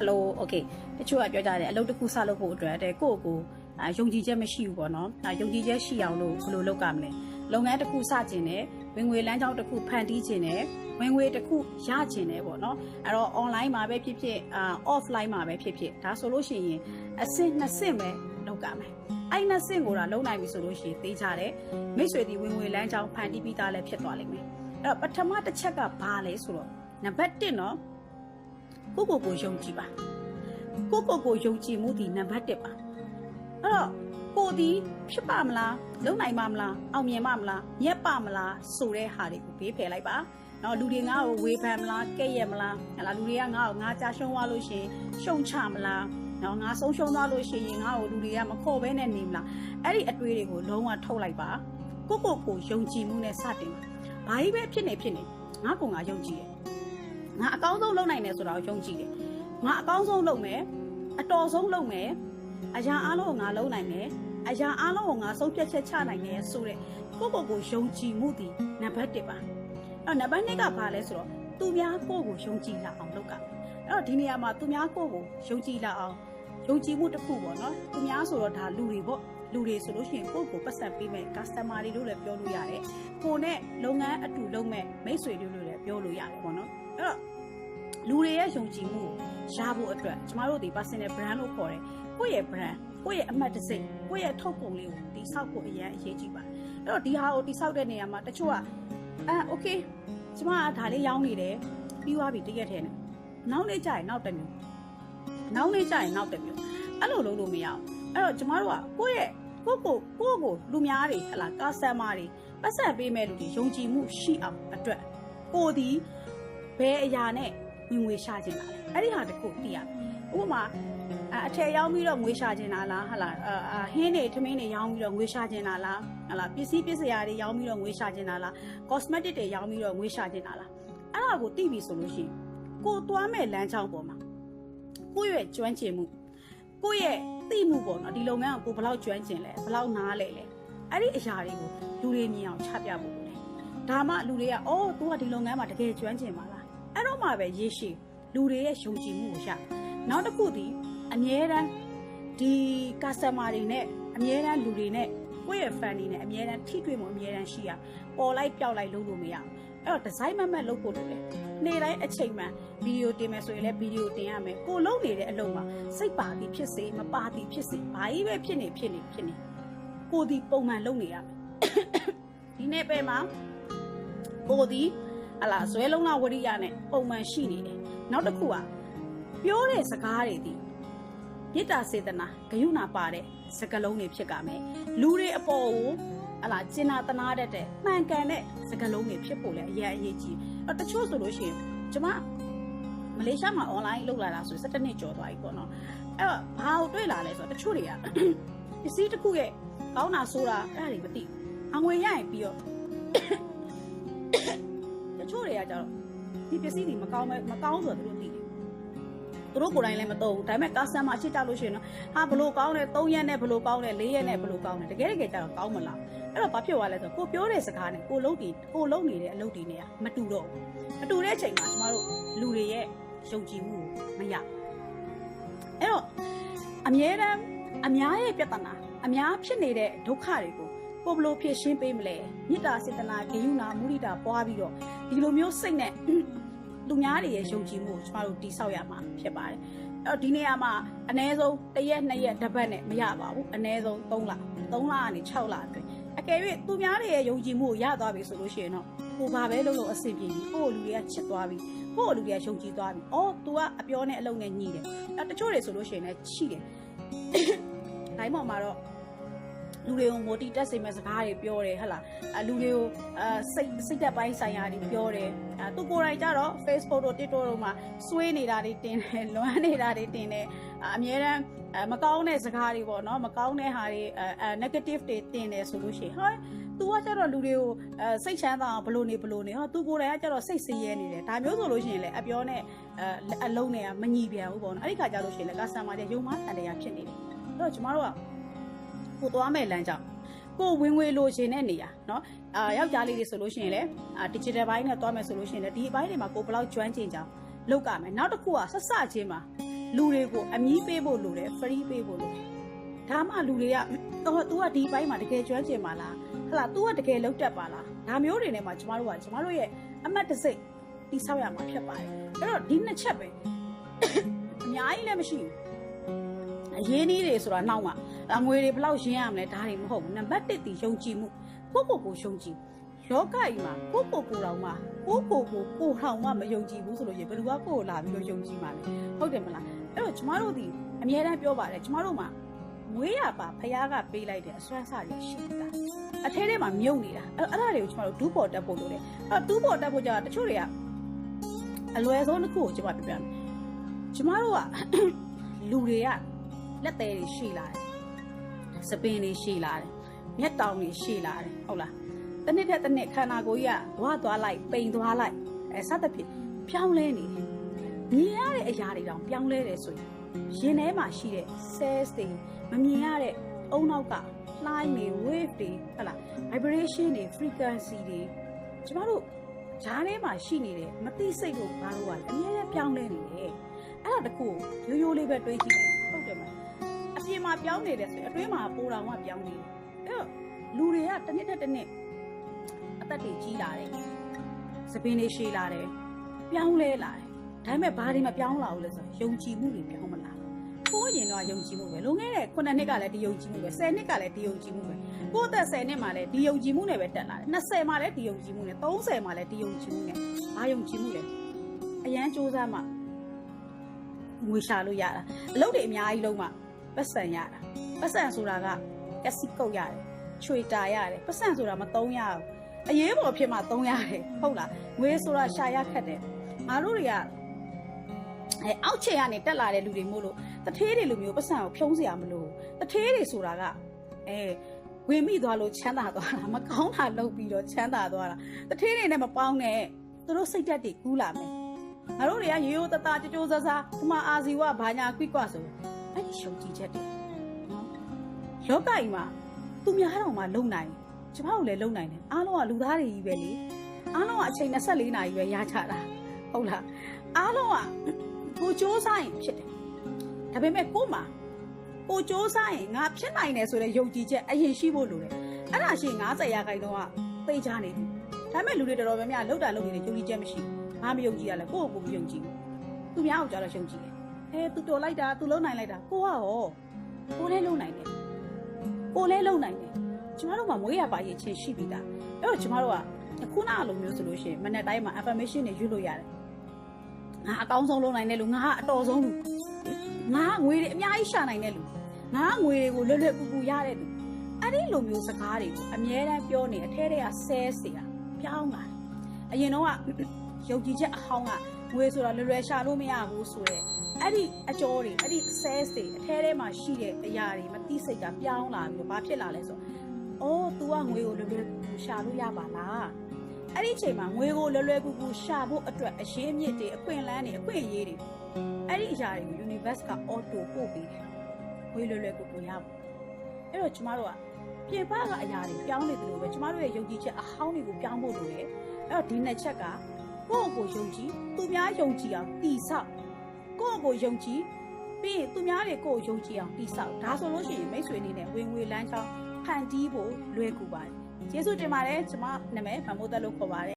hello okay တချို့ကပြောကြတယ်အလုပ်တစ်ခုစလုပ်ဖို့အတွက်တဲ့ကိုယ့်ကိုယ်အာယုံကြည်ချက်မရှိဘူးပေါ့နော်အာယုံကြည်ချက်ရှိအောင်လို့ဘယ်လိုလုပ်ကြမလဲလုပ်ငန်းတစ်ခုစကျင်တယ်ဝင်ငွေလမ်းကြောင်းတစ်ခုဖန်တီးကျင်တယ်ဝင်ငွေတစ်ခုရကျင်တယ်ပေါ့နော်အဲ့တော့ online မှာပဲဖြစ်ဖြစ်အာ offline မှာပဲဖြစ်ဖြစ်ဒါဆိုလို့ရှိရင်အဆင့်နှစ်ဆင့်ပဲလုပ်ကြမယ်အဲ့နှစ်ဆင့်ကိုတော့လုံနိုင်ပြီဆိုလို့ရှိရင်သိကြတယ်မိတ်ဆွေဒီဝင်ငွေလမ်းကြောင်းဖန်တီးပြီးသားလည်းဖြစ်သွားလိမ့်မယ်အဲ့တော့ပထမတစ်ချက်ကဘာလဲဆိုတော့နံပါတ်1နော် ကိုကိုကိုယုံကြည်ပါကိုကိုကိုယုံကြည်မှုဒီနံပါတ်1ပါအဲ့တော့ကိုဒီဖြစ်ပါမလားလုံနိုင်ပါမလားအောင်မြင်ပါမလားမြတ်ပါမလားဆိုတဲ့ဟာတွေကိုဘေးဖယ်လိုက်ပါနော်လူတွေငါ့ကိုဝေဖန်မလားကဲ့ရဲ့မလားဟလာလူတွေကငါ့ကိုငါကြာရှုံးသွားလို့ရှိရင်ရှုံချမလားနော်ငါဆုံးရှုံးသွားလို့ရှိရင်ငါ့ကိုလူတွေကမခေါ်ဘဲနဲ့နေမလားအဲ့ဒီအတွေးတွေကိုလုံးဝထုတ်လိုက်ပါကိုကိုကိုယုံကြည်မှုနဲ့စတင်ပါဘာကြီးပဲဖြစ်နေဖြစ်နေငါကငါယုံကြည်တယ် ငါအကောင်းဆုံးလုပ်နိုင်တယ်ဆိုတာကိုယုံကြည်တယ်ငါအကောင်းဆုံးလုပ်မယ်အတော်ဆုံးလုပ်မယ်အရာအားလုံးကိုငါလုပ်နိုင်မယ်အရာအားလုံးကိုငါဆုံးဖြတ်ချက်ချနိုင်တယ်ဆိုတဲ့ကိုယ့်ကိုယ်ကိုယုံကြည်မှုဒီနံပါတ်1ပါအဲ့တော့နံပါတ်2ကဘာလဲဆိုတော့သူများကိုယ့်ကိုယုံကြည်လာအောင်လုပ်ကအဲ့တော့ဒီနေရာမှာသူများကိုယ့်ကိုယုံကြည်လာအောင်ယုံကြည်မှုတစ်ခုပေါ့နော်သူများဆိုတော့ဒါလူတွေပေါ့လူတွေဆိုလို့ရှိရင်ကိုယ့်ကိုပတ်သက်ပေးမဲ့ customer တွေလို့လည်းပြောလို့ရတယ်ကိုနဲ့လုပ်ငန်းအတူလုပ်မဲ့မိတ်ဆွေတွေလို့လည်းပြောလို့ရတယ်ပေါ့နော် အဲ့တော့လူတွေရဲ့ယုံကြည်မှုကိုရဖို့အတွက်ကျမတို့ဒီ personal brand လို့ခေါ်တယ်ကိုယ့်ရဲ့ brand ကိုယ့်ရဲ့အမှတ်တစိမ့်ကိုယ့်ရဲ့ထုတ်ကုန်လေးကိုတိဆောက်ဖို့အရင်အရေးကြီးပါတယ်အဲ့တော့ဒီဟာကိုတိဆောက်တဲ့နေရာမှာတချို့ကအာ okay ကျမကဒါလေးရောင်းနေတယ်ပြီးသွားပြီတရက်ထဲနဲ့နောက်နေ့ကျရင်နောက်တစ်မျိုးနောက်နေ့ကျရင်နောက်တစ်မျိုးအဲ့လိုလုပ်လို့မရအောင်အဲ့တော့ကျမတို့ကကိုယ့်ရဲ့ကိုယ့်ကိုကိုယ့်ကိုလူများတွေဟလာ customer တွေပတ်ဆက်ပေးမဲ့လူတွေယုံကြည်မှုရှိအောင်အတွက်ကိုဒီ ဘယ်အရာနဲ့ဝင်ငွေရှာခြင်းလာလဲအဲ့ဒီဟာတခုသိရမယ်ဥပမာအအထည်ရောင်းပြီးတော့ငွေရှာခြင်းလားလားဟလာအာဟင်းတွေထမင်းတွေရောင်းပြီးတော့ငွေရှာခြင်းလားလားဟလာပစ္စည်းပစ္စယတွေရောင်းပြီးတော့ငွေရှာခြင်းလားလား cosmetic တွေရောင်းပြီးတော့ငွေရှာခြင်းလားလားအဲ့ဒါကိုသိပြီဆိုလို့ရှိရင်ကိုသွားမဲ့လမ်းကြောင်းပေါ်မှာကိုယ့်ရဲ့ကျွမ်းကျင်မှုကိုယ့်ရဲ့သိမှုပေါ့နော်ဒီလုပ်ငန်းကိုကိုဘယ်လောက်ကျွမ်းကျင်လဲဘယ်လောက်နားလဲလဲအဲ့ဒီအရာတွေကိုလူတွေမြင်အောင်ချပြဖို့လိုတယ်ဒါမှလူတွေကအော် तू ကဒီလုပ်ငန်းမှာတကယ်ကျွမ်းကျင်ပါလား အဲ့တော့မှပဲရေရှည်လူတွေရဲ့ယုံကြည်မှုကိုရနောက်တစ်ခုဒီအမြဲတမ်းဒီ customer တွေနဲ့အမြဲတမ်းလူတွေနဲ့ကိုယ့်ရဲ့ fan တွေနဲ့အမြဲတမ်းထိတွေ့မှုအမြဲတမ်းရှိရပေါ်လိုက်ပြောက်လိုက်လုပ်လို့မရအောင်အဲ့တော့ design မမတ်လုပ်ဖို့လိုတယ်နေ့တိုင်းအချိန်မှန်ဗီဒီယိုတင်မယ်ဆိုရင်လည်းဗီဒီယိုတင်ရမယ်ကိုလုပ်နေတဲ့အလုပ်မှာစိတ်ပါသည်ဖြစ်စေမပါသည်ဖြစ်စေဘာကြီးပဲဖြစ်နေဖြစ်နေဖြစ်နေကိုဒီပုံမှန်လုပ်နေရမယ်ဒီနေ့ပဲမှာကိုဒီ ဟလာဇွဲလုံးလာဝရိယနဲ့ပုံမှန်ရှိနေတယ်နောက်တစ်ခုကပြောတဲ့စကားတွေဒီမေတ္တာစေတနာဂရုဏာပါတဲ့စကားလုံးတွေဖြစ်ကြမယ်လူတွေအပေါ်ကိုဟလာကျင်နာတနာတတ်တဲ့မှန်ကန်တဲ့စကားလုံးတွေဖြစ်ဖို့လည်းအရေးအရေးကြီးအဲ့တချို့ဆိုလို့ရှိရင်ကျမမလေးရှားမှာ online လုပ်လာတာဆို17နှစ်ကျော်သွားပြီပေါ့နော်အဲ့တော့ဘာကိုတွေ့လာလဲဆိုတော့တချို့တွေကပစ္စည်းတစ်ခုရဲ့ကောင်းတာဆိုတာအဲ့ဒါတွေမသိဘူးအငွေရရင်ပြီးတော့တ ချို့တွေကကြတော့ဒီပစ္စည်းတွေမကောင်းမဲမကောင်းဆိုတော့သူတို့သိတယ်သူတို့ကိုယ်တိုင်လည်းမသုံးဘူးဒါပေမဲ့ customer ချစ်ကြလို့ရှိရင်တော့ဟာဘလို့ကောင်းတယ်3ရက်နဲ့ဘလို့ကောင်းတယ်4ရက်နဲ့ဘလို့ကောင်းတယ်တကယ်တကယ်ကြတော့ကောင်းမလားအဲ့တော့ဘာဖြစ်သွားလဲဆိုတော့ကိုပြောတဲ့စကားနဲ့ကိုလုံးတီကိုလုံးနေတဲ့အလုပ်တွေနဲ့မတူတော့ဘူးမတူတဲ့အချိန်မှာကျမတို့လူတွေရဲ့ယုံကြည်မှုကိုမရအဲ့တော့အမြဲတမ်းအများရဲ့ပြဿနာအများဖြစ်နေတဲ့ဒုက္ခတွေကိုကိုဘလို့ဖြေရှင်းပေးမလဲမေတ္တာစေတနာဂရုဏာမုဒိတာပွားပြီးတော့ ဒီလိုမျိုးစိတ်နဲ့သူများတွေရဲ့ယုံကြည်မှုကိုကျမတို့တိဆောက်ရမှာဖြစ်ပါတယ်။အဲ့တော့ဒီနေရာမှာအနည်းဆုံးတစ်ရက်နှစ်ရက်တစ်ပတ်နဲ့မရပါဘူး။အနည်းဆုံး3လ3လကနေ6လအတွင်းအကယ်၍သူများတွေရဲ့ယုံကြည်မှုကိုရသွားပြီဆိုလို့ရှိရင်တော့ကိုဘာပဲလုပ်လို့အဆင်ပြေပြီ။ကိုယ့်လူတွေကချစ်သွားပြီ။ကိုယ့်လူတွေကယုံကြည်သွားပြီ။အော် तू ကအပြောနဲ့အလုံးနဲ့ညီတယ်။အဲ့တချို့တွေဆိုလို့ရှိရင်လည်းချိတယ်။တိုင်းပေါ်မှာတော့ လူတွေကိုမိုတီတက်စေမဲ့စကားတွေပြောတယ်ဟဟလားအလူတွေကိုအစိတ်စိတ်သက်ပိုင်းဆိုင်ရာတွေပြောတယ်အဲသူကိုယ်တိုင်ကြတော့ Facebook တို့ TikTok တို့မှာစွေးနေတာတွေတင်တယ်လွမ်းနေတာတွေတင်တယ်အအများတန်းအမကောင်းတဲ့စကားတွေပေါ့နော်မကောင်းတဲ့ဟာတွေအဲ negative တွေတင်တယ်ဆိုလို့ရှိရင်ဟာ तू ကကြတော့လူတွေကိုအဲစိတ်ချမ်းသာအောင်ဘလို့နေဘလို့နေဟော तू ကိုယ်တိုင်ကကြတော့စိတ်ဆင်းရဲနေတယ်ဒါမျိုးဆိုလို့ရှိရင်လည်းအပြောနဲ့အဲအလုံးနဲ့ကမညီပြန်ဘူးပေါ့နော်အဲ့ဒီခါကျလို့ရှိရင်လည်း customer တွေယုံမှတန်တရားဖြစ်နေတယ်အဲ့တော့ကျမတို့က ကိုသွားမဲ့လမ်းကြောင်းကိုဝင်ငွေလိုချင်တဲ့နေရာเนาะအာယောက်ျားလေးတွေဆိုလို့ရှိရင်လည်းအာ digital ဘိုင်းနဲ့သွားမယ်ဆိုလို့ရှိရင်လည်းဒီအပိုင်းတွေမှာကိုဘယ်လောက်ကျွမ်းကျင်ကြအောင်လုပ်ကြမယ်နောက်တစ်ခုကဆက်စချင်းမှာ လူတွေကိုအမီးပေးဖို့လိုတယ် free ပေးဖို့လိုတယ်ဒါမှလူတွေကတော့ तू ကဒီဘိုင်းမှာတကယ်ကျွမ်းကျင်ပါလားဟလာ तू ကတကယ်လောက်တတ်ပါလားဒါမျိုးတွေနဲ့မှကျမတို့ကကျမတို့ရဲ့အမတ်တစိတ်တိဆောက်ရမှာဖြစ်ပါတယ်အဲ့တော့ဒီနှစ်ချက်ပဲအများကြီးလည်းမရှိဘူးအရေးနည်းတွေဆိုတာနောက်မှ အငွေတွေဘယ်လောက်ရင်းရမလဲဒါတွေမဟုတ်ဘူးနံပါတ်1တီယုံကြည်မှုကိုယ့်ကိုယ်ကိုယုံကြည်လောကကြီးမှာကိုယ့်ကိုယ်ကိုယ်တော်မှာကိုယ့်ကိုယ်ကိုကိုယ်ထောင်မှမယုံကြည်ဘူးဆိုလို့ရှိရင်ဘယ်သူကကိုယ့်ကိုလာပြီးတော့ယုံကြည်မှာလဲဟုတ်တယ်မလားအဲ့တော့ကျမတို့ဒီအများတန်းပြောပါတယ်ကျမတို့မှာမွေးရပါဖခင်ကပေးလိုက်တဲ့အစွမ်းစားတွေရှိတာအထဲထဲမှာမြုပ်နေတာအဲ့အဲ့ဒါတွေကိုကျမတို့ဒူးပေါ်တက်ဖို့လိုတယ်အဲ့ဒူးပေါ်တက်ဖို့ကြာတချို့တွေကအလွယ်ဆုံးတစ်ခုကိုကျမပြပြမယ်ကျမတို့ကလူတွေကလက်သေးတွေရှိလာတယ် စပင်းတွေရှိလာတယ်မျက်တောင်တွေရှိလာတယ်ဟုတ်လားတစ်နှစ်တစ်နှစ်ခန္ဓာကိုယ်ကြီးကဝါသွားလိုက်ပိန်သွားလိုက်အဲစသဖြင့်ပြောင်းလဲနေတယ်မြင်ရတဲ့အရာတွေတောင်ပြောင်းလဲတယ်ဆိုရင်ရင်ထဲမှာရှိတဲ့ cells တွေမမြင်ရတဲ့အုံနောက်ကလှိုင်းတွေ wave တွေဟုတ်လား vibration တွေ frequency တွေကျမတို့ဈာထဲမှာရှိနေတဲ့မသိစိတ်တို့ဘာလို့ကအများကြီးပြောင်းလဲနေတယ်အဲ့ဒါတကူရိုးရိုးလေးပဲတွေးကြည့် ပြင်မှာပြောင်းနေတယ်ဆိုရင်အတွင်းမှာပိုတော်မှပြောင်းနေတယ်အဲ့တော့လူတွေကတစ်နှစ်တစ်နှစ်အသက်တွေကြီးလာတယ်စပင်းတွေရှည်လာတယ်ပြောင်းလဲလာတယ်ဒါပေမဲ့ဘာတွေမပြောင်းလာဘူးလဲဆိုတော့ယုံကြည်မှုတွေပြောင်းမလာဘူးကိုယ်ရင်တော့ယုံကြည်မှုပဲလွန်ခဲ့တဲ့9နှစ်ကလည်းဒီယုံကြည်မှုပဲ10နှစ်ကလည်းဒီယုံကြည်မှုပဲကိုယ့်အသက်10နှစ်မှာလည်းဒီယုံကြည်မှုနဲ့ပဲတက်လာတယ်20မှာလည်းဒီယုံကြည်မှုနဲ့30မှာလည်းဒီယုံကြည်မှုနဲ့ဘာယုံကြည်မှုလဲအရန်စူးစမ်းမှငွေရှာလို့ရတာအလုပ်တွေအများကြီးလုံးမှ ပတ်စံရတာပတ်စံဆိုတာကကက်စီကုတ်ရတယ်ချွေတာရတယ်ပတ်စံဆိုတာမသုံးရဘူးအရေးပေါ်ဖြစ်မှသုံးရတယ်ဟုတ်လားငွေဆိုတာရှာရခက်တယ်ငါတို့တွေကအဲအောက်ခြေကနေတက်လာတဲ့လူတွေမို့လို့တထေးတွေလိုမျိုးပတ်စံကိုဖြုံးเสียမလို့တထေးတွေဆိုတာကအဲဝင်မိသွားလို့ချမ်းသာသွားတာမကောင်းတာလုပ်ပြီးတော့ချမ်းသာသွားတာတထေးတွေနဲ့မပေါင်းနဲ့သူတို့စိတ်ဓာတ်တွေကူးလာမယ်ငါတို့တွေကရိုးရိုးတသားကြိုးကြိုးစားစားဒီမှာအာဇီဝဘာညာကွိကွဆို အဲ့ဒီရှုံကြည့်ချက်တွေနော်လောကကြီးမှာသူများတော့မှလုံနိုင်ကျမတို့လည်းလုံနိုင်တယ်အားလုံးကလူသားတွေကြီးပဲလေအားလုံးကအချိန်24နာရီပဲရချတာဟုတ်လားအားလုံးကကိုစ조사ရင်ဖြစ်တယ်ဒါပေမဲ့ကို့မှာကိုစ조사ရင်ငါဖြစ်နိုင်တယ်ဆိုတဲ့ယုံကြည်ချက်အရင်ရှိဖို့လိုတယ်အဲ့ဒါရှိရင်90ရာခိုင်နှုန်းကသိကြနေတယ်ဒါပေမဲ့လူတွေတော်တော်များများလောက်တာလောက်နေတဲ့ယုံကြည်ချက်မရှိဘူးဘာမယုံကြည်ရလဲကိုယ့်ကိုယ်ကိုမယုံကြည်ဘူးသူများကိုကြတော့ယုံကြည်တယ် အဲသူတော်လိုက်တာသူလုံးနိုင်လိုက်တာကိုကရောကိုလည်းလုံးနိုင်တယ်ကိုလည်းလုံးနိုင်တယ်ကျမတို့မှာမွေးရပါရချင်းရှိပြီသားအဲ့တော့ကျမတို့ကခုနအလိုမျိုးဆိုလို့ရှိရင်မနေ့တိုင်းမှာ affirmation တွေရွတ်လို့ရတယ်ငါအကောင်းဆုံးလုပ်နိုင်တဲ့လူငါအတော်ဆုံးလူငါငွေတွေအများကြီးရှာနိုင်တဲ့လူငါငွေတွေကိုလွယ်လွယ်ကူကူရတဲ့လူအဲ့ဒီလိုမျိုးစကားတွေကိုအမြဲတမ်းပြောနေအထဲထဲကဆဲเสียပြောင်းလာတယ်အရင်တော့ကယုံကြည်ချက်အဟောင်းကငွေဆိုတာလွယ်လွယ်ရှာလို့မရဘူးဆိုတော့ အဲ့ဒီအကျော်တွေအဲ့ဒီဆဲတွေအထဲထဲမှာရှိတဲ့အရာတွေမသိစိတ်ကပြောင်းလာပြီးတော့ဘာဖြစ်လာလဲဆိုတော့အော် तू ကငွေကိုလွယ်လွယ်ကူကူရှာလို့ရပါလားအဲ့ဒီအချိန်မှာငွေကိုလွယ်လွယ်ကူကူရှာဖို့အတွက်အရေးမြစ်တွေအခွင့်အလန်းတွေအခွင့်အရေးတွေအဲ့ဒီအရာတွေကို universe က auto ပို့ပေးတယ်ငွေလွယ်လွယ်ကူကူရဖို့အဲ့တော့ကျမတို့ကပြင်ပကအရာတွေပြောင်းနေတယ်လို့ပဲကျမတို့ရဲ့ယုံကြည်ချက်အဟောင်းတွေကိုပြောင်းဖို့လိုတယ်အဲ့တော့ဒီနှစ်ချက်ကကိုယ့်ကိုယ်ယုံကြည်သူများယုံကြည်အောင်တည်ဆောက် ကိုယ့်ကိုယ်ယုံကြည်ပြီးရင်သူများတွေကိုယ်ယုံကြည်အောင်တည်ဆောက်ဒါဆိုလို့ရှိရင်မိတ်ဆွေအနေနဲ့ဝင်ငွေလမ်းချောင်းဖန်တီးဖို့လွယ်ကူပါတယ်ကျေးဇူးတင်ပါတယ်ကျွန်မနာမည်မမိုးသက်လို့ခေါ်ပါတယ်